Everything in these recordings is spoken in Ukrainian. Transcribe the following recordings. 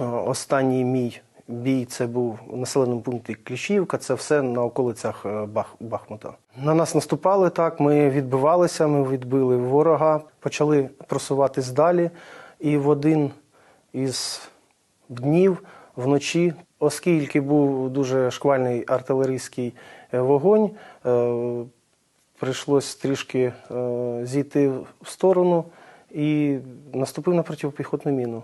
Е, Останній мій бій це був у населеному пункті Кліщівка, це все на околицях е, Бах, Бахмута. На нас наступали так, ми відбивалися, ми відбили ворога, почали просуватись далі. І в один із днів вночі, оскільки був дуже шквальний артилерійський е, вогонь, прийшлось трішки зійти в сторону і наступив на протипіхотну міну,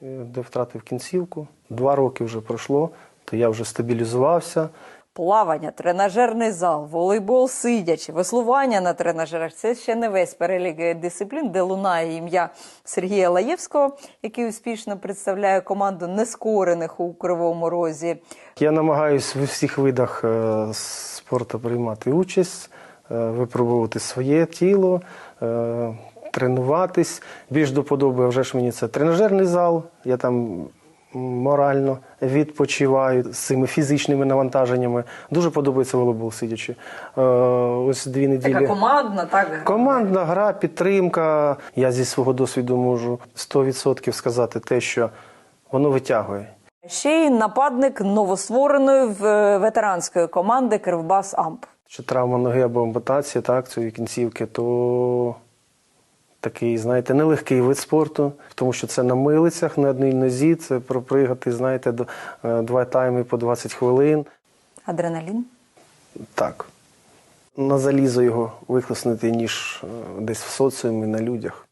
де втратив кінцівку. Два роки вже пройшло, то я вже стабілізувався. Плавання, тренажерний зал, волейбол сидячи, веслування на тренажерах це ще не весь перелік е, дисциплін, де лунає ім'я Сергія Лаєвського, який успішно представляє команду нескорених у Кривому Розі. Я намагаюся в усіх видах е, спорту приймати участь, е, випробувати своє тіло, е, тренуватись. Більш до подоби вже ж мені це тренажерний зал. Я там морально відпочиваю з цими фізичними навантаженнями. Дуже подобається волейбол сидячи. Е, Ось дві неділі. Така командна, так Командна гра, підтримка. Я зі свого досвіду можу 100% сказати те, що воно витягує. ще й нападник новоствореної ветеранської команди Кривбас Амп. Що травма ноги або ампутація, так, цієї кінцівки, то такий, знаєте, нелегкий вид спорту, тому що це на милицях, на одній нозі, це пропригати, знаєте, е, два тайми по 20 хвилин. Адреналін. Так. На залізо його викласнути, ніж е, десь в соціумі, на людях.